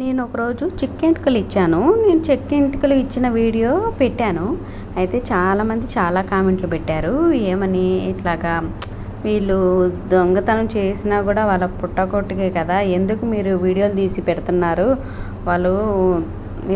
నేను ఒకరోజు చిక్కెంటుకలు ఇచ్చాను. నేను చిక్కెంటుకలు ఇచ్చిన వీడియో పెట్టాను. అయితే చాలామంది చాలా కామెంట్లు పెట్టారు. ఏమని ఇట్లాగా వీళ్ళు దొంగతనం చేసినా కూడా వాళ్ళ పుట్టకొట్టుకే కదా. ఎందుకు మీరు వీడియోలు తీసి పెడుతున్నారు? వాళ్ళు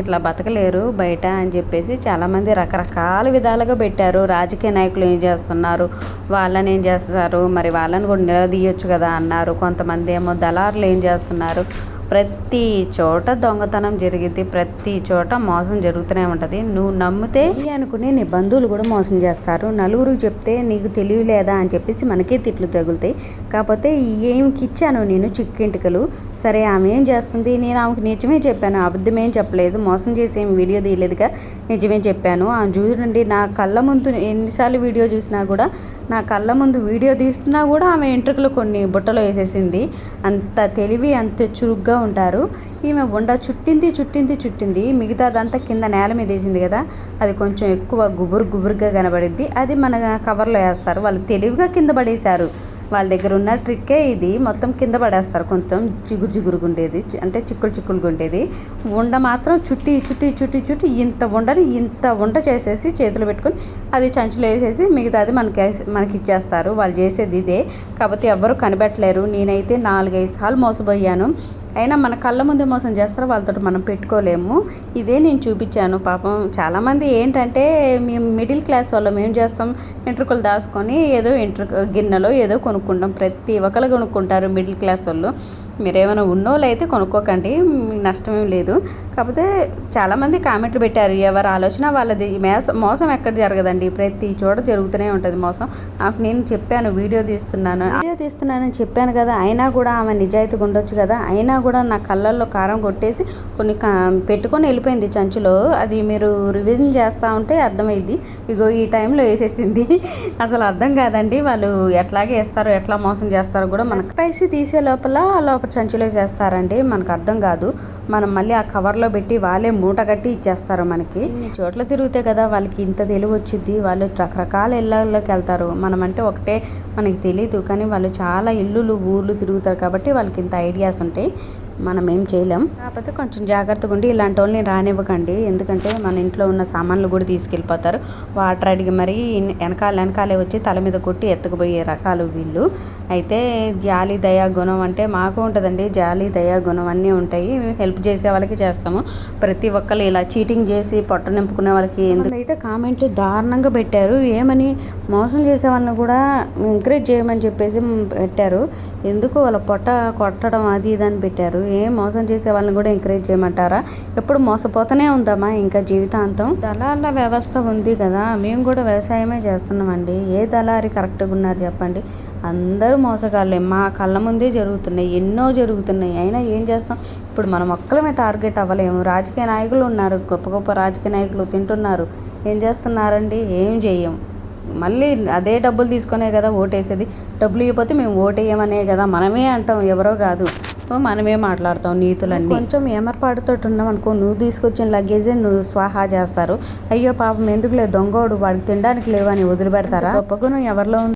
ఇట్లా బతకలేరు బయట అని చెప్పేసి చాలామంది రకరకాల విధాలుగా పెట్టారు. రాజకీయ నాయకులు ఏం చేస్తున్నారు? వాళ్ళని ఏం చేస్తారు? మరి వాళ్ళని కూడా నిలదీయొచ్చు కదా అన్నారు. కొంతమంది ఏమో దళారులు ఏం చేస్తున్నారు? ప్రతి చోట దొంగతనం జరిగింది ప్రతి చోట మోసం జరుగుతూనే ఉంటుంది. నువ్వు నమ్మితే అనుకునే నీ బంధువులు కూడా మోసం చేస్తారు. నలుగురు చెప్తే నీకు తెలియలేదా అని చెప్పేసి మనకే తిట్లు తగులుతాయి. కాకపోతే ఏమికి ఇచ్చాను నేను చిక్కింటికలు. సరే ఆమె ఏం చేస్తుంది? నేను ఆమెకు నిజమే చెప్పాను. అబద్ధం ఏం చెప్పలేదు. మోసం చేసి ఏం వీడియో తీయలేదుగా. నిజమే చెప్పాను. ఆమె చూడండి నా కళ్ళ ముందు ఎన్నిసార్లు వీడియో చూసినా కూడా నా కళ్ళ ముందు వీడియో తీస్తున్నా కూడా ఆమె ఎంట్రుకలు కొన్ని బుట్టలో వేసేసింది. అంత తెలివి అంత చురుగ్గా ఉంటారు. ఈమె ఉండ చుట్టింది చుట్టింది చుట్టింది. మిగతాదంతా కింద నేల మీద వేసింది కదా. అది కొంచెం ఎక్కువ గుబురు గుబురుగా కనబడిద్ది. అది మన కవర్లో వేస్తారు. వాళ్ళు తెలివిగా కింద పడేశారు. వాళ్ళ దగ్గర ఉన్న ట్రిక్కే ఇది. మొత్తం కింద పడేస్తారు. కొంచెం జిగురు జిగురుగా ఉండేది. అంటే చిక్కులు చిక్కులుగా ఉండేది. ఉండ మాత్రం చుట్టి చుట్టి చుట్టి చుట్టి ఇంత ఉండని ఇంత ఉండ చేసేసి చేతులు పెట్టుకొని అది చంచులు వేసేసి మిగతాది మనకి మనకి ఇచ్చేస్తారు. వాళ్ళు చేసేది ఇదే. కాకపోతే ఎవ్వరు కనిపెట్టలేరు. నేనైతే నాలుగైదు సార్లు మోసపోయాను. అయినా మన కళ్ళ ముందు మోసం చేస్తారు వాళ్ళతో మనం పెట్టుకోలేము. ఇదే నేను చూపించాను. పాపం చాలామంది ఏంటంటే మేము మిడిల్ క్లాస్ వాళ్ళం ఏం చేస్తాం? ఎంట్రుకలు దాచుకొని ఏదో ఎంట్రు గిన్నెలో ఏదో కొనుక్కుంటాం. ప్రతి ఒక్కరు కొనుక్కుంటారు మిడిల్ క్లాస్ వాళ్ళు. మీరు ఏమైనా ఉన్నోళ్ళు అయితే కొనుక్కోకండి నష్టమేం లేదు. కాకపోతే చాలామంది కామెంట్లు పెట్టారు ఎవరి ఆలోచన వాళ్ళది. మోసం మోసం ఎక్కడ జరగదండి. ప్రతి చోట జరుగుతూనే ఉంటుంది మోసం. నాకు నేను చెప్పాను వీడియో తీస్తున్నాను. వీడియో తీస్తున్నానని చెప్పాను కదా అయినా కూడా ఆమె నిజాయితీగా ఉండొచ్చు కదా. అయినా కూడా నా కళ్ళల్లో కారం కొట్టేసి కొన్ని పెట్టుకొని వెళ్ళిపోయింది చంచులో. అది మీరు రివిజన్ చేస్తూ ఉంటే అర్థమైంది ఇగో ఈ టైంలో వేసేసింది. అసలు అర్థం కాదండి వాళ్ళు ఎట్లాగే వేస్తారో ఎట్లా మోసం చేస్తారో కూడా మనకు. పైసి తీసే లోపల లోపల సంచిలో చేస్తారండి. మనకు అర్థం కాదు. మనం మళ్ళీ ఆ కవర్లో పెట్టి వాళ్ళే మూట కట్టి ఇచ్చేస్తారు మనకి. చోట్ల తిరిగితే కదా వాళ్ళకి ఇంత తెలివి వచ్చింది వాళ్ళు రకరకాల ఇళ్ళలోకి వెళ్తారు. మనం అంటే ఒకటే మనకి తెలియదు కానీ వాళ్ళు చాలా ఇల్లులు ఊర్లు తిరుగుతారు కాబట్టి వాళ్ళకి ఇంత ఐడియాస్ ఉంటాయి. మనం ఏం చేయలేం. కాకపోతే కొంచెం జాగ్రత్తగా ఉండి ఇలాంటి వాళ్ళని రానివ్వకండి. ఎందుకంటే మన ఇంట్లో ఉన్న సామాన్లు కూడా తీసుకెళ్ళిపోతారు. వాటర్ అడిగి మరీ వెనకాల వెనకాలే వచ్చి తల మీద కొట్టి ఎత్తుకుపోయే రకాలు వీళ్ళు. అయితే జాలి దయా గుణం అంటే మాకు ఉంటుందండి. జాలి దయా గుణం అన్నీ ఉంటాయి. హెల్ప్ చేసే వాళ్ళకి చేస్తాము. ప్రతి ఒక్కరు ఇలా చీటింగ్ చేసి పొట్ట నింపుకునే వాళ్ళకి ఎందుకైతే కామెంట్లు దారుణంగా పెట్టారు. ఏమని మోసం చేసే వాళ్ళని కూడా ఎంకరేజ్ చేయమని చెప్పేసి పెట్టారు. ఎందుకు వాళ్ళ పొట్ట కొట్టడం అది ఇది అని పెట్టారు. ఏం మోసం చేసే వాళ్ళని కూడా ఎంకరేజ్ చేయమంటారా? ఎప్పుడు మోసపోతూనే ఉందామా ఇంకా జీవితాంతం? దళాల వ్యవస్థ ఉంది కదా మేము కూడా వ్యవసాయమే చేస్తున్నామండి. ఏ దళారి కరెక్ట్గా ఉన్నారు చెప్పండి. అందరూ మోసగాళ్ళే. మా కళ్ళ ముందే జరుగుతున్నాయి. ఎన్నో జరుగుతున్నాయి. అయినా ఏం చేస్తాం? ఇప్పుడు మనం ఒక్కలమే టార్గెట్ అవ్వలేము. రాజకీయ నాయకులు ఉన్నారు. గొప్ప గొప్ప రాజకీయ నాయకులు తింటున్నారు. ఏం చేస్తున్నారండి? ఏం చేయము మళ్ళీ అదే డబ్బులు తీసుకునే కదా ఓటేసేది. డబ్బులు ఇవ్వకపోతే మేము ఓటేయమనే కదా మనమే అంటాం. ఎవరో కాదు. మనమే మాట్లాడతాం నీతులన్నీ. కొంచెం ఏమరపాటుతో ఉన్నాం అనుకో నువ్వు తీసుకొచ్చిన లగేజే నువ్వు స్వాహా చేస్తారు. అయ్యో పాపం ఎందుకు లేదు దొంగోడు వాడికి తినడానికి లేవని వదిలిపెడతారా? గొప్ప గుణం ఎవరిలో ఉంది